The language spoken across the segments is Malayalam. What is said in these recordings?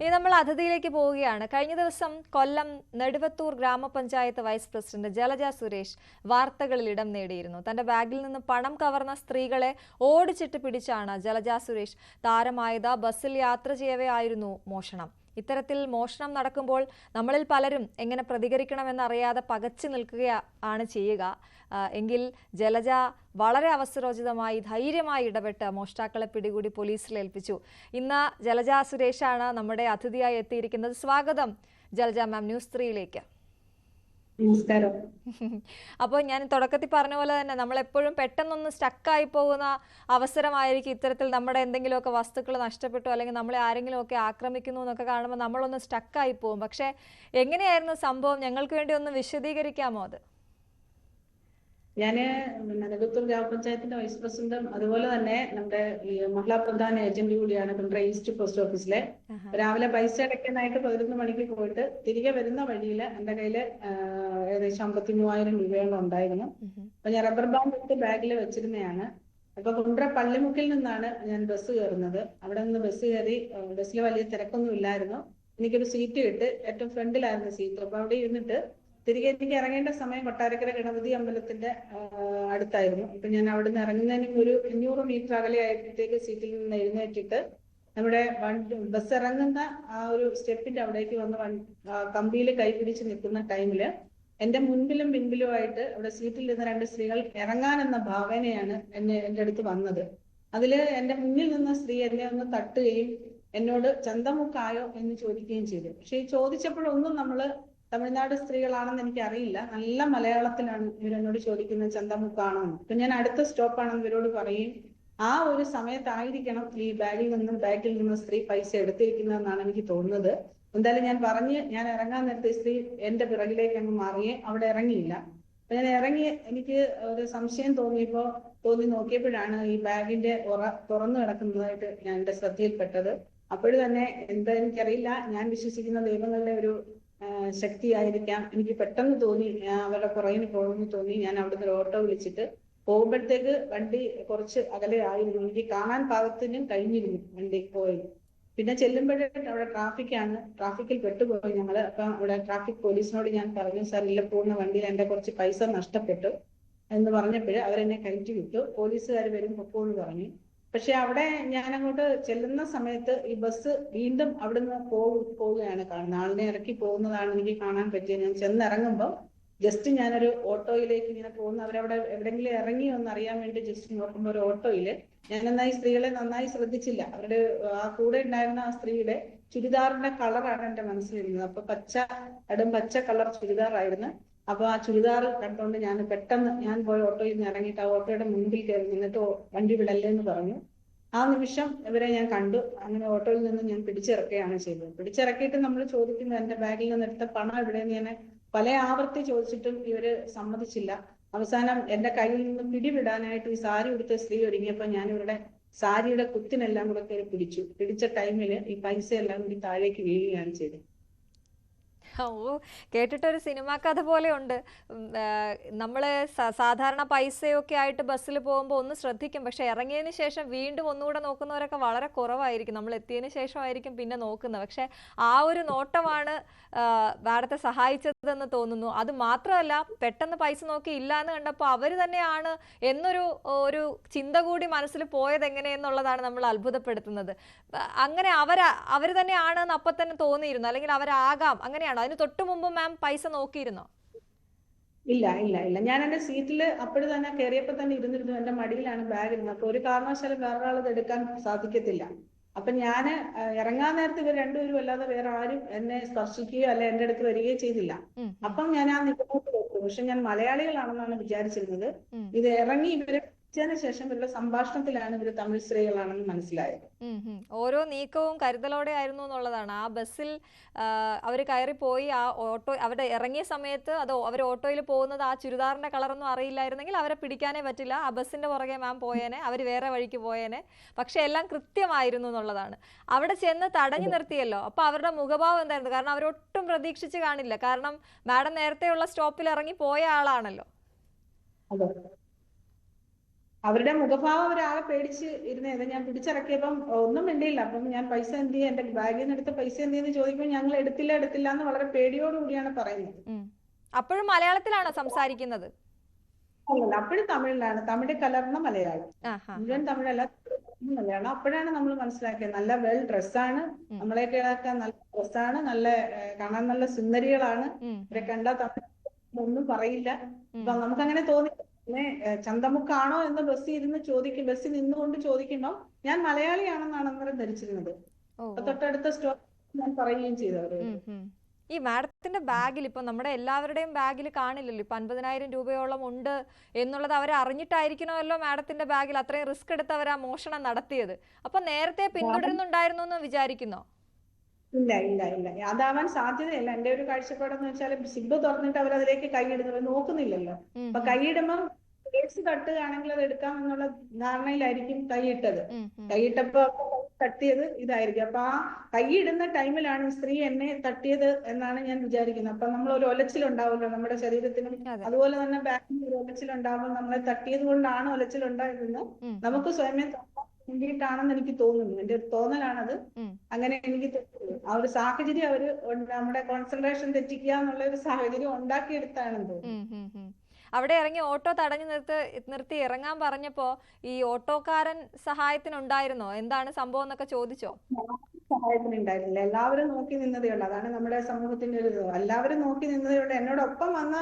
ഇനി നമ്മൾ അതിഥിയിലേക്ക് പോവുകയാണ്. കഴിഞ്ഞ ദിവസം കൊല്ലം നെടുവത്തൂർ ഗ്രാമപഞ്ചായത്ത് വൈസ് പ്രസിഡന്റ് ജലജ സുരേഷ് വാർത്തകളിൽ ഇടം നേടിയിരുന്നു. തന്റെ ബാഗിൽ നിന്ന് പണം കവർന്ന സ്ത്രീകളെ ഓടിച്ചിട്ട് പിടിച്ചാണ് ജലജ സുരേഷ് താരമായത്. ബസ്സിൽ യാത്ര ചെയ്യവേ ആയിരുന്നു മോഷണം. ഇത്തരത്തിൽ മോഷണം നടക്കുമ്പോൾ നമ്മളിൽ പലരും എങ്ങനെ പ്രതികരിക്കണമെന്നറിയാതെ പകച്ചു നിൽക്കുക ആണ് ചെയ്യുക. എങ്കിൽ ജലജ വളരെ അവസരോചിതമായി ധൈര്യമായി ഇടപെട്ട് മോഷ്ടാക്കളെ പിടികൂടി പോലീസിൽ ഏൽപ്പിച്ചു. ഇന്ന് ജലജ സുരേഷാണ് നമ്മുടെ അതിഥിയായി എത്തിയിരിക്കുന്നത്. സ്വാഗതം ജലജ മാം ന്യൂസ് ത്രീയിലേക്ക്. നമസ്കാരം. അപ്പോൾ ഞാൻ തുടക്കത്തിൽ പറഞ്ഞ പോലെ തന്നെ നമ്മൾ എപ്പോഴും പെട്ടെന്നൊന്ന് സ്റ്റക്കായി പോകുന്ന അവസരമായിരിക്കും ഇത്തരത്തിൽ നമ്മുടെ എന്തെങ്കിലുമൊക്കെ വസ്തുക്കൾ നഷ്ടപ്പെട്ടു അല്ലെങ്കിൽ നമ്മളെ ആരെങ്കിലുമൊക്കെ ആക്രമിക്കുന്നു എന്നൊക്കെ കാണുമ്പോൾ നമ്മളൊന്ന് സ്റ്റക്കായി പോകും. പക്ഷേ എങ്ങനെയായിരുന്നു സംഭവം? ഞങ്ങൾക്ക് വേണ്ടി ഒന്ന് വിശദീകരിക്കാമോ അത്? ഞാൻ നെടുത്തൂർ ഗ്രാമപഞ്ചായത്തിന്റെ വൈസ് പ്രസിഡന്റും അതുപോലെ തന്നെ നമ്മുടെ മഹിളാ പ്രധാന ഏജന്റ് കൂടിയാണ് നമ്മുടെ ഈസ്റ്റ് പോസ്റ്റ് ഓഫീസിലെ. രാവിലെ പൈസ അടയ്ക്കാനായിട്ട് പതിനൊന്ന് മണിക്ക് പോയിട്ട് തിരികെ വരുന്ന വഴിയിൽ എന്റെ കയ്യിൽ ഏകദേശം അമ്പത്തി മൂവായിരം രൂപയോളം ഉണ്ടായിരുന്നു. അപ്പൊ ഞാൻ റബ്ബർ ബാൻഡ് എടുത്ത് ബാഗിൽ വെച്ചിരുന്നതാണ്. അപ്പൊ കുണ്ട്ര പള്ളിമുക്കിൽ നിന്നാണ് ഞാൻ ബസ് കയറുന്നത്. അവിടെ നിന്ന് ബസ് കയറി ബസ്സിൽ വലിയ തിരക്കൊന്നും ഇല്ലായിരുന്നു. എനിക്കൊരു സീറ്റ് കിട്ടി. ഏറ്റവും ഫ്രണ്ടിലായിരുന്നു സീറ്റ്. അപ്പൊ അവിടെ ഇരുന്നിട്ട് തിരികെ എനിക്ക് ഇറങ്ങേണ്ട സമയം കൊട്ടാരക്കര ഗണപതി അമ്പലത്തിന്റെ അടുത്തായിരുന്നു. അപ്പൊ ഞാൻ അവിടെ നിന്ന് ഇറങ്ങുന്നതിന് ഒരു അഞ്ഞൂറ് മീറ്റർ അകലെ ആയപ്പോഴത്തേക്ക് സീറ്റിൽ നിന്ന് എഴുന്നേറ്റിട്ട് നമ്മുടെ വണ്ടി ബസ് ഇറങ്ങുന്ന ആ ഒരു സ്റ്റെപ്പിന്റെ അവിടേക്ക് വന്ന് കമ്പിയിൽ കൈപിടിച്ച് നിൽക്കുന്ന ടൈമിൽ എന്റെ മുൻപിലും പിൻപിലുമായിട്ട് അവിടെ സീറ്റിൽ ഇരുന്ന രണ്ട് സ്ത്രീകൾ ഇറങ്ങാനെന്ന ഭാവനയാണ് എന്നെ എന്റെ അടുത്ത് വന്നത്. അതിൽ എന്റെ മുന്നിൽ നിന്ന സ്ത്രീ എന്നെ ഒന്ന് തട്ടുകയും എന്നോട് ചന്തമുക്കായോ എന്ന് ചോദിക്കുകയും ചെയ്തു. പക്ഷെ ഈ ചോദിച്ചപ്പോഴൊന്നും നമ്മൾ തമിഴ്നാട് സ്ത്രീകളാണെന്ന് എനിക്ക് അറിയില്ല നല്ല മലയാളത്തിലാണ് ഇവരെന്നോട് ചോദിക്കുന്നത് ചന്തമുക്കാണോ അപ്പൊ ഞാൻ അടുത്ത സ്റ്റോപ്പാണെന്ന് ഇവരോട് പറയും. ആ ഒരു സമയത്തായിരിക്കണം ഈ ബാഗിൽ നിന്നും ബാഗിൽ നിന്നും സ്ത്രീ പൈസ എടുത്തിരിക്കുന്നതെന്നാണ് എനിക്ക് തോന്നുന്നത്. എന്തായാലും ഞാൻ പറഞ്ഞ് ഞാൻ ഇറങ്ങാൻ നേരത്തെ സ്ത്രീ എന്റെ പിറകിലേക്ക് അങ്ങ് മാറിയേ അവിടെ ഇറങ്ങിയില്ല. അപ്പൊ ഞാൻ ഇറങ്ങി എനിക്ക് ഒരു സംശയം തോന്നിയപ്പോ തോന്നി നോക്കിയപ്പോഴാണ് ഈ ബാഗിന്റെ ഉറ തുറന്നു കിടക്കുന്നതായിട്ട് ഞാൻ എന്റെ ശ്രദ്ധയിൽപ്പെട്ടത്. അപ്പോഴും തന്നെ എന്താ എനിക്കറിയില്ല. ഞാൻ വിശ്വസിക്കുന്ന ദൈവങ്ങളുടെ ഒരു ശക്തിയായിരിക്കാം. എനിക്ക് പെട്ടെന്ന് തോന്നി അവരുടെ പുറകിന് പോകുമെന്ന് തോന്നി. ഞാൻ അവിടുന്ന് ഒരു ഓട്ടോ വിളിച്ചിട്ട് പോകുമ്പോഴത്തേക്ക് വണ്ടി കുറച്ച് അകലെ ആയിരുന്നു. എനിക്ക് കാണാൻ പാകത്തിനും കഴിഞ്ഞിരുന്നു വണ്ടി പോയി. പിന്നെ ചെല്ലുമ്പോഴേ അവിടെ ട്രാഫിക്കാണ്. ട്രാഫിക്കിൽ പെട്ടുപോയി ഞങ്ങൾ അപ്പൊ അവിടെ ട്രാഫിക് പോലീസിനോട് ഞാൻ പറഞ്ഞു സാർ ഇല്ല പോകുന്ന വണ്ടിയിൽ എന്റെ കുറച്ച് പൈസ നഷ്ടപ്പെട്ടു. എന്ന് പറഞ്ഞപ്പോൾ അവരെന്നെ കയറ്റി വിട്ടു. പോലീസുകാർ വരും പൊക്കോന്ന് പറഞ്ഞു. പക്ഷെ അവിടെ ഞാൻ അങ്ങോട്ട് ചെല്ലുന്ന സമയത്ത് ഈ ബസ് വീണ്ടും അവിടുന്ന് പോവുകയാണ്. കാണുന്നത് ആളിനെ ഇറക്കി പോകുന്നതാണ് എനിക്ക് കാണാൻ പറ്റിയത്. ഞാൻ ചെന്നിറങ്ങുമ്പോൾ ജസ്റ്റ് ഞാനൊരു ഓട്ടോയിലേക്ക് ഇങ്ങനെ പോകുന്ന അവരവിടെ എവിടെങ്കിലും ഇറങ്ങി ഒന്ന് അറിയാൻ വേണ്ടി ജസ്റ്റ് നോക്കുമ്പോൾ ഒരു ഓട്ടോയിൽ ഞാൻ എന്നാൽ ഈ സ്ത്രീകളെ നന്നായി ശ്രദ്ധിച്ചില്ല. അവരുടെ ആ കൂടെ ഉണ്ടായിരുന്ന ആ സ്ത്രീയുടെ ചുരിദാറിന്റെ കളറാണ് എന്റെ മനസ്സിലിരുന്നത്. അപ്പൊ പച്ച അടും പച്ച കളർ ചുരിദാറായിരുന്നു. അപ്പൊ ആ ചുരിദാർ കണ്ടുകൊണ്ട് ഞാൻ പെട്ടെന്ന് ഞാൻ പോയി ഓട്ടോയിൽ നിന്ന് ഇറങ്ങിയിട്ട് ആ ഓട്ടോയുടെ മുൻപിൽ കയറി നിന്നിട്ട് വണ്ടി വിടല്ലേ എന്ന് പറഞ്ഞു. ആ നിമിഷം ഇവരെ ഞാൻ കണ്ടു. അങ്ങനെ ഓട്ടോയിൽ നിന്ന് ഞാൻ പിടിച്ചിറക്കുകയാണ് ചെയ്തത്. പിടിച്ചിറക്കിയിട്ട് നമ്മൾ ചോദിക്കുന്നത് എന്റെ ബാഗിൽ നിന്ന് എടുത്ത പണം എവിടെയെന്ന് ഞാൻ പല ആവർത്തി ചോദിച്ചിട്ടും ഇവർ സമ്മതിച്ചില്ല. അവസാനം എന്റെ കയ്യിൽ നിന്ന് പിടിവിടാനായിട്ട് ഈ സാരി ഉടുത്ത സ്ത്രീ ഒരുങ്ങിയപ്പോ ഞാൻ ഇവരുടെ സാരിയുടെ കുത്തിനെല്ലാം കൂടെ കയറി പിടിച്ചു. പിടിച്ച ടൈമിൽ ഈ പൈസ എല്ലാം കൂടി താഴേക്ക് വീഴുകയാണ് ചെയ്തത്. ഓ കേട്ടിട്ടൊരു സിനിമാ കഥ പോലെ ഉണ്ട് നമ്മൾ സാധാരണ പൈസയൊക്കെ ആയിട്ട് ബസ്സിൽ പോകുമ്പോൾ ഒന്ന് ശ്രദ്ധിക്കും. പക്ഷെ ഇറങ്ങിയതിന് ശേഷം വീണ്ടും ഒന്നുകൂടെ നോക്കുന്നവരൊക്കെ വളരെ കുറവായിരിക്കും. നമ്മൾ എത്തിയതിന് ശേഷമായിരിക്കും പിന്നെ നോക്കുന്നത്. പക്ഷെ ആ ഒരു നോട്ടമാണ് മാഡത്തെ സഹായിച്ചതെന്ന് തോന്നുന്നു. അത് മാത്രമല്ല പെട്ടെന്ന് പൈസ നോക്കി ഇല്ല എന്ന് കണ്ടപ്പോൾ അവർ തന്നെയാണ് എന്നൊരു ഒരു ചിന്ത കൂടി മനസ്സിൽ പോയത് എങ്ങനെയെന്നുള്ളതാണ് നമ്മൾ അത്ഭുതപ്പെടുത്തുന്നത്. അങ്ങനെ അവർ അവർ തന്നെയാണെന്ന് അപ്പം തന്നെ തോന്നിയിരുന്നു. അല്ലെങ്കിൽ അവരാകാം. അങ്ങനെയാണോ? അതിന് തൊട്ടു മുമ്പ് മാം പൈസ നോക്കിയിരുന്നോ? ഇല്ല ഇല്ല ഇല്ല. ഞാൻ എന്റെ സീറ്റിൽ അപ്പോഴും തന്നെ കയറിയപ്പോ തന്നെ ഇരുന്നിരുന്നു. എന്റെ മടിയിലാണ് ബാഗ് ഇരുന്നത്. അപ്പൊ ഒരു കാരണവശാലും വേറൊരാൾ ഇത് എടുക്കാൻ സാധിക്കത്തില്ല. അപ്പൊ ഞാൻ ഇറങ്ങാൻ നേരത്ത് ഇവർ രണ്ടുപേരും അല്ലാതെ വേറെ ആരും എന്നെ സ്പർശിക്കുകയോ അല്ലെ എന്റെ അടുത്ത് വരികയോ ചെയ്തില്ല. അപ്പം ഞാൻ ആ നിൽക്കുന്നോട്ട് വെച്ചു പക്ഷെ ഞാൻ മലയാളികളാണെന്നാണ് വിചാരിച്ചിരുന്നത്. ഇത് ഇറങ്ങി ഇവരെ വിളിച്ചതിന് ശേഷം ഇവരുടെ സംഭാഷണത്തിലാണ് ഇവർ തമിഴ് സ്ത്രീകളാണെന്ന് മനസ്സിലായത്. ഓരോ നീക്കവും കരുതലോടെ ആയിരുന്നു എന്നുള്ളതാണ്. ആ ബസ്സിൽ അവർ പോയി ആ ഓട്ടോ അവരുടെ ഇറങ്ങിയ സമയത്ത് അത് അവർ ഓട്ടോയിൽ പോകുന്നത് ആ ചുരിദാറിന്റെ കളറൊന്നും അറിയില്ലായിരുന്നെങ്കിൽ അവരെ പിടിക്കാനേ പറ്റില്ല. ആ ബസ്സിന്റെ പുറകെ മാം പോയേനെ അവർ വേറെ വഴിക്ക് പോയേനെ. പക്ഷെ എല്ലാം കൃത്യമായിരുന്നു എന്നുള്ളതാണ്. അവിടെ ചെന്ന് തടഞ്ഞു നിർത്തിയല്ലോ. അപ്പൊ അവരുടെ മുഖഭാവം എന്തായിരുന്നു? കാരണം അവരൊട്ടും പ്രതീക്ഷിച്ച് കാണില്ല. കാരണം മാഡം നേരത്തെയുള്ള സ്റ്റോപ്പിൽ ഇറങ്ങി പോയ ആളാണല്ലോ. അവരുടെ മുഖഭാവം അവരാകെ പേടിച്ച് ഇരുന്നത് ഞാൻ പിടിച്ചിറക്കിയപ്പം ഒന്നും മിണ്ടിയില്ല. അപ്പം ഞാൻ പൈസ എന്ത് ചെയ്യും? എന്റെ ബാഗിൽ നിന്ന് എടുത്ത പൈസ എന്ത് ചെയ്യുന്നു ചോദിക്കുമ്പോൾ ഞങ്ങൾ എടുത്തില്ല എടുത്തില്ല എന്ന് വളരെ പേടിയോടുകൂടിയാണ് പറയുന്നത്. അപ്പോഴും മലയാളത്തിലാണോ സംസാരിക്കുന്നത്? അല്ലല്ല അപ്പോഴും തമിഴിലാണ്. തമിഴ് കലർന്ന മലയാളം. മുഴുവൻ തമിഴല്ല മലയാളം. അപ്പോഴാണ് നമ്മൾ മനസ്സിലാക്കിയത് നല്ല വെൽ ഡ്രസ്സാണ്. നമ്മളെ നമ്മളെയൊക്കെ നല്ല ഡ്രസ്സാണ്. നല്ല കാണാൻ നല്ല സുന്ദരികളാണ്. ഇവരെ കണ്ടാൽ തമിഴ് ഒന്നും പറയില്ല. അപ്പൊ നമുക്ക് അങ്ങനെ തോന്നി പിന്നെ ചന്തമുക്കാണോ എന്ന് ബസ്സിൽ ഇരുന്ന് ചോദിക്കും. ബസ്സിൽ നിന്നുകൊണ്ട് ചോദിക്കുമ്പോൾ ഞാൻ മലയാളിയാണെന്നാണ് അന്നേരം ധരിച്ചിരുന്നത്. തൊട്ടടുത്ത സ്റ്റോപ്പ് ഞാൻ പറയുകയും ചെയ്തു അവരോട്. ഉം, ഉം. ഈ മാഡത്തിന്റെ ബാഗിൽ ഇപ്പൊ നമ്മുടെ എല്ലാവരുടെയും ബാഗിൽ കാണില്ലല്ലോ. ഇപ്പൊ അൻപതിനായിരം രൂപയോളം ഉണ്ട് എന്നുള്ളത് അവർ അറിഞ്ഞിട്ടായിരിക്കണമല്ലോ മാഡത്തിന്റെ ബാഗിൽ അത്രയും റിസ്ക് എടുത്ത് അവർ ആ മോഷണം നടത്തിയത്. അപ്പൊ നേരത്തെ പിന്തുടരുന്നുണ്ടായിരുന്നു എന്ന് വിചാരിക്കുന്നോ? ഇല്ല ഇല്ല ഇല്ല. അതാവാൻ സാധ്യതയില്ല. എന്റെ ഒരു കാഴ്ചപ്പാടെന്ന് വെച്ചാൽ സിബ് തുറന്നിട്ട് അവർ അതിലേക്ക് കൈയിടുന്നത് നോക്കുന്നില്ലല്ലോ. അപ്പൊ കൈയിടുമ്പം കേസ് തട്ടുകയാണെങ്കിൽ അത് എടുക്കാം എന്നുള്ള ധാരണയിലായിരിക്കും കൈയിട്ടത്. കൈയിട്ടപ്പോ തട്ടിയത് ഇതായിരിക്കും. അപ്പൊ ആ കൈയിടുന്ന ടൈമിലാണ് സ്ത്രീ എന്നെ തട്ടിയത് എന്നാണ് ഞാൻ വിചാരിക്കുന്നത്. അപ്പൊ നമ്മൾ ഒരു ഒലച്ചിലുണ്ടാവുമല്ലോ നമ്മുടെ ശരീരത്തിനും. അതുപോലെ തന്നെ ബാക്കിൽ ഒരു ഒലച്ചിലുണ്ടാവുമ്പോൾ നമ്മളെ തട്ടിയത് കൊണ്ടാണ് ഒലച്ചിലുണ്ടായതെന്ന് നമുക്ക് സ്വയമേ തോന്നാൻ വേണ്ടിയിട്ടാണെന്ന് എനിക്ക് തോന്നുന്നു. എന്റെ ഒരു തോന്നലാണത്. അങ്ങനെ എനിക്ക് തോന്നുന്നു. ആ ഒരു സാഹചര്യം അവർ നമ്മുടെ കോൺസെൻട്രേഷൻ തെറ്റിക്കുക എന്നുള്ള ഒരു സാഹചര്യം ഉണ്ടാക്കിയെടുത്താണെന്ന് തോന്നുന്നു. അവിടെ ഇറങ്ങി ഓട്ടോ തടഞ്ഞു നിർത്തി നിർത്തി ഇറങ്ങാൻ പറഞ്ഞപ്പോ ഈ ഓട്ടോക്കാരൻ സഹായത്തിനുണ്ടായിരുന്നോ? എന്താണ് സംഭവം എന്നൊക്കെ ചോദിച്ചോ? സഹായത്തിനുണ്ടായിരുന്നില്ല. എല്ലാവരും നോക്കി നിന്നതേ ഉള്ളൂ. അതാണ് നമ്മുടെ സമൂഹത്തിന്റെ ഒരു എല്ലാവരും നോക്കി നിന്നതേ ഉള്ളൂ. എന്നോടൊപ്പം വന്ന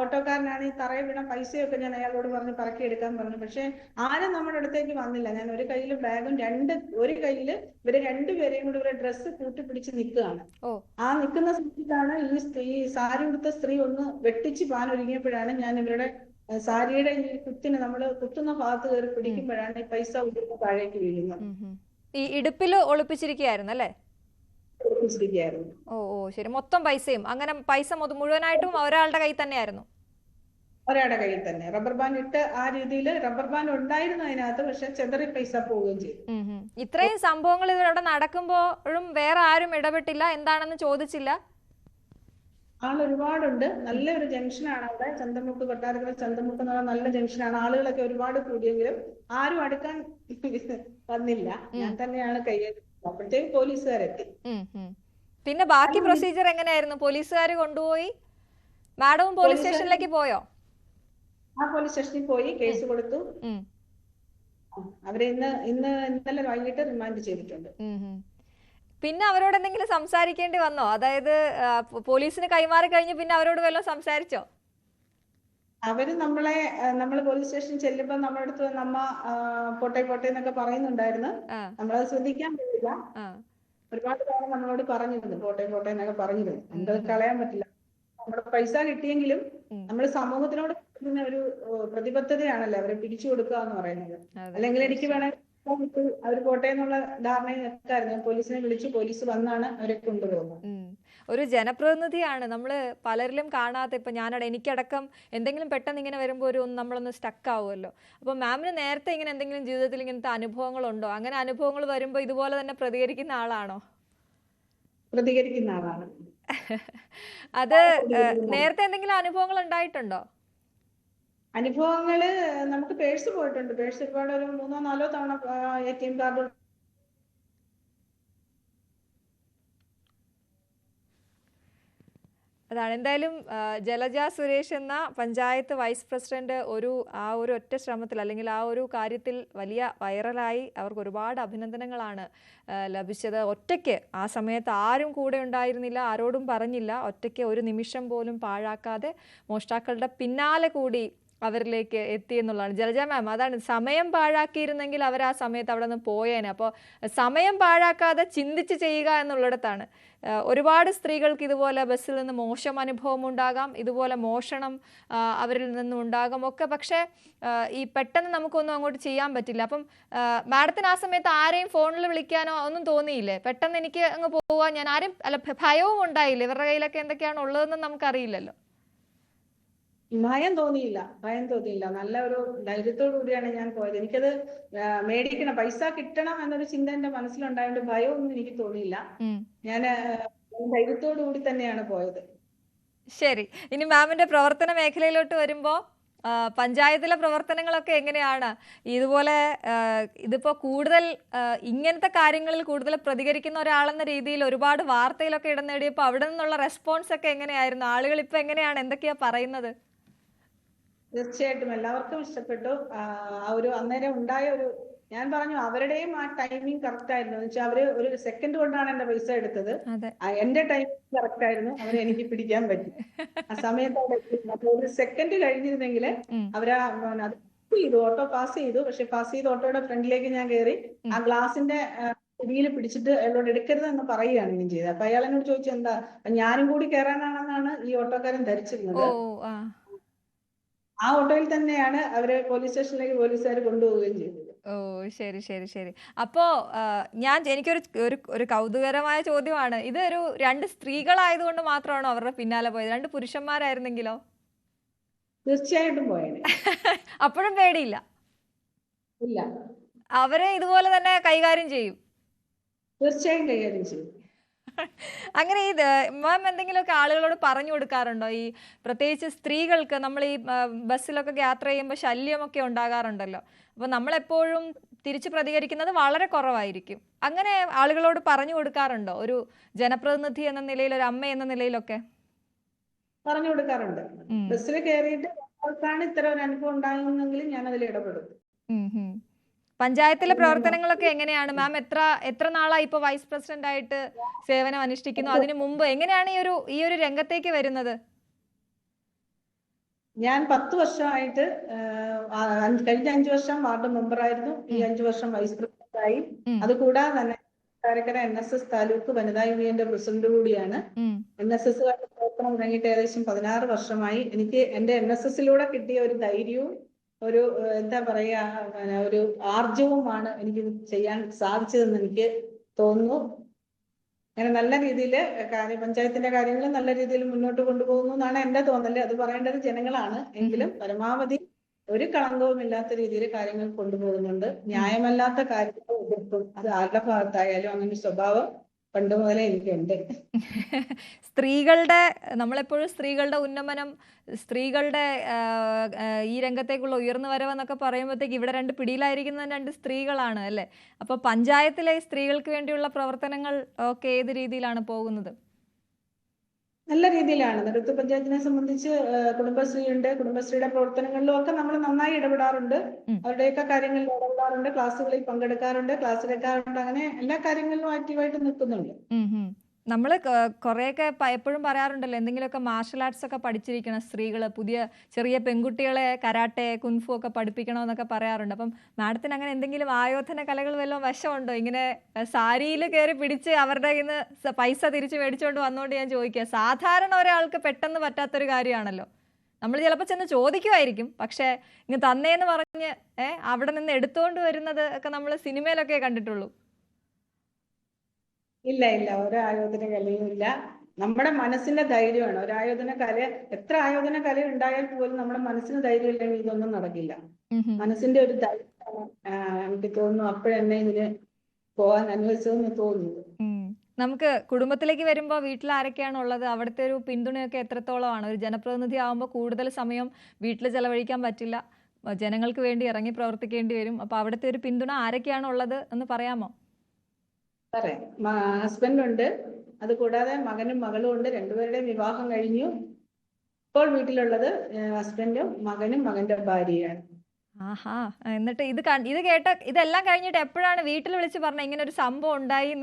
ഓട്ടോക്കാരനാണ് ഈ തറയിൽ വീണ പൈസയൊക്കെ ഞാൻ അയാളോട് പറഞ്ഞ് പറക്കിയെടുക്കാൻ പറഞ്ഞു. പക്ഷെ ആരും നമ്മുടെ അടുത്തേക്ക് വന്നില്ല. ഞാൻ ഒരു കയ്യിൽ ബാഗും രണ്ട് ഒരു കയ്യിൽ ഇവരെ രണ്ടുപേരെയും കൂടി ഇവരെ ഡ്രസ്സ് കൂട്ടിപ്പിടിച്ച് നിൽക്കുകയാണ്. ആ നിൽക്കുന്ന സമയത്താണ് ഈ സ്ത്രീ സാരി ഉടുത്ത സ്ത്രീ ഒന്ന് വെട്ടിച്ച് പാൻ ഒരുങ്ങിയപ്പോഴാണ് ഞാൻ ഇവരുടെ സാരിയുടെ ഈ കുത്തിന് നമ്മൾ കുത്തുന്ന ഭാഗത്ത് കയറി പിടിക്കുമ്പോഴാണ് ഈ പൈസ ഉടുപ്പ് താഴേക്ക് വീഴുന്നത്. ഈ ഇടുപ്പിൽ ഒളിപ്പിച്ചിരിക്കുകയായിരുന്നു അല്ലേ? ഒളിപ്പിച്ചിരിക്കുകയായിരുന്നു ഓ ഓ ശരി. മൊത്തം പൈസയും. അങ്ങനെ പൈസ മുഴുവനായിട്ടും ഒരാളുടെ കയ്യിൽ തന്നെയായിരുന്നു? ഒരാളുടെ കയ്യിൽ തന്നെ. റബ്ബർ ബാൻഡ് ഇട്ട് ആ രീതിയിൽ റബ്ബർ ബാൻഡ് ഉണ്ടായിരുന്നു അതിനകത്ത് പക്ഷെ ചെതറി പൈസ പോവുകയും ചെയ്തു. ഇത്രയും സംഭവങ്ങൾ ഇവിടെ നടക്കുമ്പോഴും വേറെ ആരും ഇടപെട്ടില്ല? എന്താണെന്ന് ചോദിച്ചില്ല? ആൾ ഒരുപാടുണ്ട്. നല്ലൊരു ജംഗ്ഷനാണ് അവിടെ. ചന്തമുക്ക് കൊട്ടാരക്കര ചന്തമുക്ക് എന്ന് പറഞ്ഞ നല്ല ജംഗ്ഷനാണ് ആളുകളൊക്കെ ഒരുപാട് കൂടിയെങ്കിലും ആരും അടുക്കാൻ വന്നില്ല. ഞാൻ തന്നെയാണ് കൈയ്യിൽ അപ്പോഴത്തേക്ക് പോലീസുകാരെത്തി. പിന്നെ ബാക്കി പ്രൊസീജിയർ എങ്ങനെയായിരുന്നു? പോലീസുകാർ കൊണ്ടുപോയി? മാഡവും പോലീസ് സ്റ്റേഷനിലേക്ക് പോയോ? ആ പോലീസ് സ്റ്റേഷനിൽ പോയി കേസ് കൊടുത്തു. അവരെ ഇന്ന് ഇന്ന് ഇന്നലെ വൈകിട്ട് റിമാൻഡ് ചെയ്തിട്ടുണ്ട്. പിന്നെ അവരോട് എന്തെങ്കിലും സംസാരിക്കേണ്ടി വന്നോ? അതായത് പോലീസിന് കൈമാറി കഴിഞ്ഞ് പിന്നെ അവരോട് വല്ലതും സംസാരിച്ചോ? അവർ നമ്മളെ നമ്മൾ പോലീസ് സ്റ്റേഷനിൽ ചെല്ലുമ്പോൾ നമ്മുടെ അടുത്ത് നമ്മ പൊട്ടെ പൊട്ടെ എന്നൊക്കെ പറയുന്നുണ്ടായിരുന്നു. നമ്മൾ നമ്മളത് ശ്രദ്ധിക്കാൻ പറ്റില്ല. ഒരുപാട് തവണ നമ്മളോട് പറഞ്ഞിരുന്നു പോട്ടെ പോട്ടെ എന്നൊക്കെ പറഞ്ഞിരുന്നു. എന്തത് കളയാൻ പറ്റില്ല. നമ്മുടെ പൈസ കിട്ടിയെങ്കിലും നമ്മൾ സമൂഹത്തിനോട് ഒരു പ്രതിബദ്ധതയാണല്ലോ അവരെ പിടിച്ചു കൊടുക്കുക എന്ന് പറയുന്നത് അല്ലെങ്കിൽ എനിക്ക് വേണമെങ്കിൽ അവർ പോട്ടെ എന്നുള്ള ധാരണയിൽ നിൽക്കായിരുന്നു പോലീസിനെ വിളിച്ചു പോലീസ് വന്നാണ് അവരെ കൊണ്ടുപോകുന്നത്. ഒരു ജനപ്രതിനിധിയാണ്. നമ്മൾ പലരിലും കാണാത്ത ഇപ്പം ഞാനവിടെ എനിക്കടക്കം എന്തെങ്കിലും പെട്ടെന്ന് ഇങ്ങനെ വരുമ്പോൾ ഒരു ഒന്ന് നമ്മളൊന്ന് സ്റ്റക്ക് ആവുമല്ലോ. അപ്പോൾ മാമിന് നേരത്തെ ഇങ്ങനെ എന്തെങ്കിലും ജീവിതത്തിൽ ഇങ്ങനത്തെ അനുഭവങ്ങളുണ്ടോ? അങ്ങനെ അനുഭവങ്ങൾ വരുമ്പോൾ ഇതുപോലെ തന്നെ പ്രതികരിക്കുന്ന ആളാണോ? പ്രതികരിക്കുന്ന ആളാണ്. അത് നേരത്തെ എന്തെങ്കിലും അനുഭവങ്ങൾ ഉണ്ടായിട്ടുണ്ടോ? അനുഭവങ്ങൾ നമുക്ക് പേഴ്സ് പോയിട്ടുണ്ട്. പേഴ്സ് ഒരുപാട് ഒരു മൂന്നോ നാലോ തവണ എ ടി എം കാർഡ് അതാണ്. എന്തായാലും ജലജ സുരേഷ് എന്ന പഞ്ചായത്ത് വൈസ് പ്രസിഡന്റ് ഒരു ആ ഒരു ഒറ്റ ശ്രമത്തിൽ അല്ലെങ്കിൽ ആ ഒരു കാര്യത്തിൽ വലിയ വൈറലായി അവർക്ക് ഒരുപാട് അഭിനന്ദനങ്ങളാണ് ലഭിച്ചത്. ഒറ്റയ്ക്ക് ആ സമയത്ത് ആരും കൂടെ ഉണ്ടായിരുന്നില്ല ആരോടും പറഞ്ഞില്ല. ഒറ്റയ്ക്ക് ഒരു നിമിഷം പോലും പാഴാക്കാതെ മോഷ്ടാക്കളുടെ പിന്നാലെ കൂടി അവരിലേക്ക് എത്തി എന്നുള്ളതാണ്. ജലജ മാം അതാണ് സമയം പാഴാക്കിയിരുന്നെങ്കിൽ അവർ ആ സമയത്ത് അവിടെ നിന്ന് പോയേനെ. അപ്പോൾ സമയം പാഴാക്കാതെ ചിന്തിച്ച് ചെയ്യുക എന്നുള്ളിടത്താണ്. ഒരുപാട് സ്ത്രീകൾക്ക് ഇതുപോലെ ബസ്സിൽ നിന്ന് മോശം അനുഭവം ഉണ്ടാകാം ഇതുപോലെ മോഷണം അവരിൽ നിന്നും ഉണ്ടാകാം ഒക്കെ. പക്ഷേ ഈ പെട്ടെന്ന് നമുക്കൊന്നും അങ്ങോട്ട് ചെയ്യാൻ പറ്റില്ല. അപ്പം മാഡത്തിന് ആ സമയത്ത് ആരെയും ഫോണിൽ വിളിക്കാനോ ഒന്നും തോന്നിയില്ലേ? പെട്ടെന്ന് എനിക്ക് അങ്ങ് പോവാൻ ഞാൻ ആരും അല്ല ഭയവും ഉണ്ടായില്ല? ഇവരുടെ കയ്യിലൊക്കെ എന്തൊക്കെയാണ് ഉള്ളതെന്ന് നമുക്കറിയില്ലല്ലോ. ഭയം തോന്നിയില്ല ഭയം തോന്നിയില്ല. നല്ല ഒരു ധൈര്യത്തോടു കൂടിയാണ് ഞാൻ പോയത്. എനിക്കത് മേടിക്കണം പൈസ കിട്ടണം എന്നൊരു ചിന്ത എന്റെ മനസ്സിലുണ്ടായതുകൊണ്ട് ഭയമൊന്നും എനിക്ക് തോന്നിയില്ല. ഞാൻ ധൈര്യത്തോടു കൂടി തന്നെയാണ് പോയത്. ശരി. ഇനി മാമിന്റെ പ്രവർത്തന മേഖലയിലോട്ട് വരുമ്പോ പഞ്ചായത്തിലെ പ്രവർത്തനങ്ങളൊക്കെ എങ്ങനെയാണ്? ഇതുപോലെ ഇതിപ്പോ കൂടുതൽ ഇങ്ങനത്തെ കാര്യങ്ങളിൽ കൂടുതൽ പ്രതികരിക്കുന്ന ഒരാളെന്ന രീതിയിൽ ഒരുപാട് വാർത്തയിലൊക്കെ ഇടം നേടിയപ്പോൾ അവിടെ നിന്നുള്ള റെസ്പോൺസ് ഒക്കെ എങ്ങനെയായിരുന്നു? ആളുകൾ ഇപ്പൊ എങ്ങനെയാണ്? എന്തൊക്കെയാ പറയുന്നത്? തീർച്ചയായിട്ടും എല്ലാവർക്കും ഇഷ്ടപ്പെട്ടു. ആ ഒരു അന്നേരം ഉണ്ടായ ഒരു ഞാൻ പറഞ്ഞു അവരുടെയും ആ ടൈമിംഗ് കറക്റ്റ് ആയിരുന്നു. എന്ന് വെച്ചാൽ അവർ ഒരു സെക്കൻഡ് കൊണ്ടാണ് എന്റെ പൈസ എടുത്തത്. എന്റെ ടൈമിംഗ് കറക്റ്റ് ആയിരുന്നു. അവരെ എനിക്ക് പിടിക്കാൻ പറ്റി. ആ സമയത്ത് അവിടെ അപ്പൊ ഒരു സെക്കൻഡ് കഴിഞ്ഞിരുന്നെങ്കിൽ. അവരാ ചെയ്തു. ഓട്ടോ പാസ് ചെയ്തു. പക്ഷെ പാസ് ചെയ്ത് ഓട്ടോയുടെ ഫ്രണ്ടിലേക്ക് ഞാൻ കയറി ആ ഗ്ലാസിന്റെ പിടിയിൽ പിടിച്ചിട്ട് അയാളോട് എടുക്കരുത് എന്ന് പറയുകയാണ് ഞാൻ ചെയ്തത്. അപ്പൊ അയാൾ എന്നോട് ചോദിച്ചു എന്താ ഞാനും കൂടി കയറാനാണെന്നാണ് ഈ ഓട്ടോക്കാരൻ ധരിച്ചിരുന്നത്? ആ ഓട്ടോയിൽ തന്നെയാണ് അവരെ പോലീസ് സ്റ്റേഷനിലേക്ക് പോലീസുകാർ കൊണ്ടുപോവുകയും ചെയ്തത്. ഓ ശരി ശരി ശരി. അപ്പോ ഞാൻ എനിക്കൊരു ഒരു ഒരു കൗതുകരമായ ചോദ്യമാണ്. ഇത് ഒരു രണ്ട് സ്ത്രീകളായതുകൊണ്ട് മാത്രമാണോ അവരുടെ പിന്നാലെ പോയത്? രണ്ട് പുരുഷന്മാരായിരുന്നെങ്കിലോ? തീർച്ചയായിട്ടും പോയത് അപ്പോഴും പേടിയില്ല? ഇല്ല. അവരെ ഇതുപോലെ തന്നെ കൈകാര്യം ചെയ്യും? തീർച്ചയായും കൈകാര്യം ചെയ്യും. അങ്ങനെ ഈ മാം എന്തെങ്കിലുമൊക്കെ ആളുകളോട് പറഞ്ഞു കൊടുക്കാറുണ്ടോ? ഈ പ്രത്യേകിച്ച് സ്ത്രീകൾക്ക് നമ്മൾ ഈ ബസ്സിലൊക്കെ യാത്ര ചെയ്യുമ്പോൾ ശല്യമൊക്കെ ഉണ്ടാകാറുണ്ടല്ലോ. അപ്പോൾ നമ്മളെപ്പോഴും തിരിച്ചു പ്രതികരിക്കുന്നത് വളരെ കുറവായിരിക്കും. അങ്ങനെ ആളുകളോട് പറഞ്ഞു കൊടുക്കാറുണ്ടോ? ഒരു ജനപ്രതിനിധി എന്ന നിലയിൽ ഒരു അമ്മ എന്ന നിലയിലൊക്കെ? പറഞ്ഞു കൊടുക്കാറുണ്ട്. ബസ്സിൽ കയറിയിട്ട് ഇത്തരം ഇത്ര ഒരു അനുഭവം ഉണ്ടാകുന്നെങ്കിൽ ഞാൻ അതിൽ ഇടപെടും. പഞ്ചായത്തിലെ പ്രവർത്തനങ്ങളൊക്കെ എങ്ങനെയാണ്? മാം എത്ര എത്ര നാളായി ഇപ്പൊ വൈസ് പ്രസിഡന്റ് ആയിട്ട് സേവനം അനുഷ്ഠിക്കുന്നു? അതിനു മുമ്പ് എങ്ങനെയാണ് ഈ ഒരു ഈ ഒരു രംഗത്തേക്ക് വരുന്നത്? ഞാൻ പത്ത് വർഷമായിട്ട് കഴിഞ്ഞ അഞ്ചു വർഷം വാർഡ് മെമ്പറായിരുന്നു. ഈ അഞ്ചു വർഷം വൈസ് പ്രസിഡന്റ് ആയി ഉം. അതുകൂടാതെ തന്നെ Karakkara N S S taluk വനിതാ യൂണിയന്റെ പ്രസിഡന്റ് കൂടിയാണ്. എൻ എസ് എസ് പ്രവർത്തനം തുടങ്ങിയിട്ട് ഏകദേശം പതിനാറ് വർഷമായി. എനിക്ക് എന്റെ എൻ എസ് എസിലൂടെ കിട്ടിയ ഒരു ധൈര്യവും ഒരു എന്താ പറയാ പിന്നെ ഒരു ആർജവുമാണ് എനിക്ക് ചെയ്യാൻ സാധിച്ചതെന്ന് എനിക്ക് തോന്നുന്നു. അങ്ങനെ നല്ല രീതിയിൽ കാര്യ പഞ്ചായത്തിന്റെ കാര്യങ്ങൾ നല്ല രീതിയിൽ മുന്നോട്ട് കൊണ്ടുപോകുന്നു എന്നാണ് എന്റെ തോന്നൽ. അത് പറയേണ്ടത് ജനങ്ങളാണ്. എങ്കിലും പരമാവധി ഒരു കളങ്കവും ഇല്ലാത്ത രീതിയിൽ കാര്യങ്ങൾ കൊണ്ടുപോകുന്നുണ്ട്. ന്യായമല്ലാത്ത കാര്യങ്ങൾ എതിർക്കും. അത് ആരുടെ ഭാഗത്തായാലും അങ്ങനെ സ്വഭാവം പണ്ട് മുതലേ എനിക്കുണ്ട്. സ്ത്രീകളുടെ നമ്മളെപ്പോഴും സ്ത്രീകളുടെ ഉന്നമനം സ്ത്രീകളുടെ ഈ രംഗത്തേക്കുള്ള ഉയർന്നു വരവെന്നൊക്കെ പറയുമ്പോഴത്തേക്ക് ഇവിടെ രണ്ട് പിടിയിലായിരിക്കുന്ന രണ്ട് സ്ത്രീകളാണ് അല്ലേ? അപ്പൊ പഞ്ചായത്തിലെ സ്ത്രീകൾക്ക് വേണ്ടിയുള്ള പ്രവർത്തനങ്ങൾ ഒക്കെ ഏത് രീതിയിലാണ് പോകുന്നത്? നല്ല രീതിയിലാണ്. നെടുത്ത് പഞ്ചായത്തിനെ സംബന്ധിച്ച് കുടുംബശ്രീ കുടുംബശ്രീയുണ്ട്. കുടുംബശ്രീയുടെ പ്രവർത്തനങ്ങളിലും ഒക്കെ നമ്മൾ നന്നായി ഇടപെടാറുണ്ട്. അവരുടെയൊക്കെ കാര്യങ്ങളിൽ ഇടപെടാറുണ്ട്. ക്ലാസ്സുകളിൽ പങ്കെടുക്കാറുണ്ട്. ക്ലാസ് എടുക്കാറുണ്ട് അങ്ങനെ എല്ലാ കാര്യങ്ങളിലും ആക്റ്റീവായിട്ട് നിൽക്കുന്നുണ്ട്. ഉം കുറേയൊക്കെ എപ്പോഴും പറയാറുണ്ടല്ലോ എന്തെങ്കിലുമൊക്കെ മാർഷൽ ആർട്സ് ഒക്കെ പഠിച്ചിരിക്കണം സ്ത്രീകൾ പുതിയ ചെറിയ പെൺകുട്ടികളെ കരാട്ടെ കുൻഫു ഒക്കെ പഠിപ്പിക്കണമെന്നൊക്കെ പറയാറുണ്ട്. അപ്പം മാഡത്തിന് അങ്ങനെ എന്തെങ്കിലും ആയോധന കലകൾ വല്ലതും വശമുണ്ടോ? ഇങ്ങനെ സാരിയിൽ കയറി പിടിച്ച് അവരുടെ ഇന്ന് പൈസ തിരിച്ച് മേടിച്ചുകൊണ്ട് വന്നുകൊണ്ട് ഞാൻ ചോദിക്കുക സാധാരണ ഒരാൾക്ക് പെട്ടെന്ന് പറ്റാത്തൊരു കാര്യമാണല്ലോ. നമ്മൾ ചിലപ്പോൾ ചെന്ന് ചോദിക്കുമായിരിക്കും പക്ഷേ ഇങ്ങ് തന്നേന്ന് പറഞ്ഞ് ഏഹ് അവിടെ നിന്ന് എടുത്തുകൊണ്ട് വരുന്നത് ഒക്കെ നമ്മൾ സിനിമയിലൊക്കെ കണ്ടിട്ടുള്ളൂ. ഇല്ല ഇല്ല. ഒരു ആയോധന കലയും ഇല്ല. നമ്മുടെ മനസ്സിന്റെ ധൈര്യമാണ്. ഒരു ആയോധന കല എത്ര ആയോധന കല ഉണ്ടായാൽ പോലും നമ്മുടെ മനസ്സിന് ധൈര്യം ഇല്ലെങ്കിൽ ഇതൊന്നും നടക്കില്ല. മനസ്സിന്റെ ഒരു ധൈര്യമാണ് എനിക്ക് തോന്നുന്നു അപ്പോഴെന്നെ ഇതിന് പോകാൻ അനുവദിച്ചതെന്ന് തോന്നുന്നു. നമുക്ക് കുടുംബത്തിലേക്ക് വരുമ്പോൾ വീട്ടിൽ ആരൊക്കെയാണ് ഉള്ളത്? അവിടുത്തെ ഒരു പിന്തുണയൊക്കെ എത്രത്തോളമാണ്? ഒരു ജനപ്രതിനിധി ആകുമ്പോൾ കൂടുതൽ സമയം വീട്ടിൽ ചെലവഴിക്കാൻ പറ്റില്ല. ജനങ്ങൾക്ക് വേണ്ടി ഇറങ്ങി പ്രവർത്തിക്കേണ്ടി വരും. അപ്പോൾ അവിടുത്തെ ഒരു പിന്തുണ ആരൊക്കെയാണ് ഉള്ളത് എന്ന് പറയാമോ? പറയാം ഹസ്ബൻഡ് ഉണ്ട് അത് കൂടാതെ മകനും മകളും ഉണ്ട്. രണ്ടുപേരുടെയും വിവാഹം കഴിഞ്ഞു. ഇപ്പോൾ വീട്ടിലുള്ളത് ഹസ്ബൻഡും മകനും മകന്റെ ഭാര്യയാണ്. ആഹാ എന്നിട്ട് ഇത് ഇത് കേട്ട ഇതെല്ലാം കഴിഞ്ഞിട്ട് എപ്പോഴാണ് വീട്ടിൽ വിളിച്ച് പറഞ്ഞ ഇങ്ങനെ ഒരു സംഭവം ഉണ്ടായി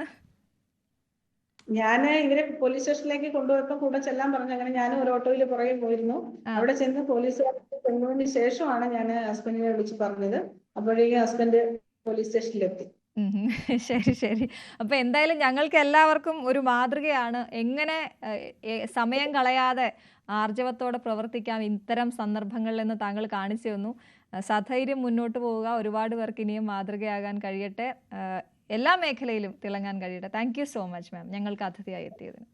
ഞാൻ ഇവരെ പോലീസ് സ്റ്റേഷനിലേക്ക് കൊണ്ടുപോയപ്പോ കൂടെ ചെല്ലാൻ പറഞ്ഞു അങ്ങനെ ഞാനും ഒരു ഓട്ടോയിൽ പുറകെ പോയിരുന്നു. അവിടെ ചെന്ന് പോലീസ് ചെന്നതിന് ശേഷമാണ് ഞാൻ ഹസ്ബൻഡിനെ വിളിച്ച് പറഞ്ഞത്. അപ്പോഴേക്കും ഹസ്ബൻഡ് പോലീസ് സ്റ്റേഷനിലെത്തി. ശരി ശരി. അപ്പൊ എന്തായാലും ഞങ്ങൾക്ക് എല്ലാവർക്കും ഒരു മാതൃകയാണ്. എങ്ങനെ സമയം കളയാതെ ആർജവത്തോടെ പ്രവർത്തിക്കാം ഇത്തരം സന്ദർഭങ്ങളിൽ എന്ന് താങ്കൾ കാണിച്ചു തന്നു. സധൈര്യം മുന്നോട്ട് പോവുക ഒരുപാട് പേർക്ക് ഇനിയും മാതൃകയാകാൻ കഴിയട്ടെ. എല്ലാ മേഖലയിലും തിളങ്ങാൻ കഴിയട്ടെ. Thank you so much ma'am ഞങ്ങൾക്ക് അതിഥിയായി എത്തിയതിന്.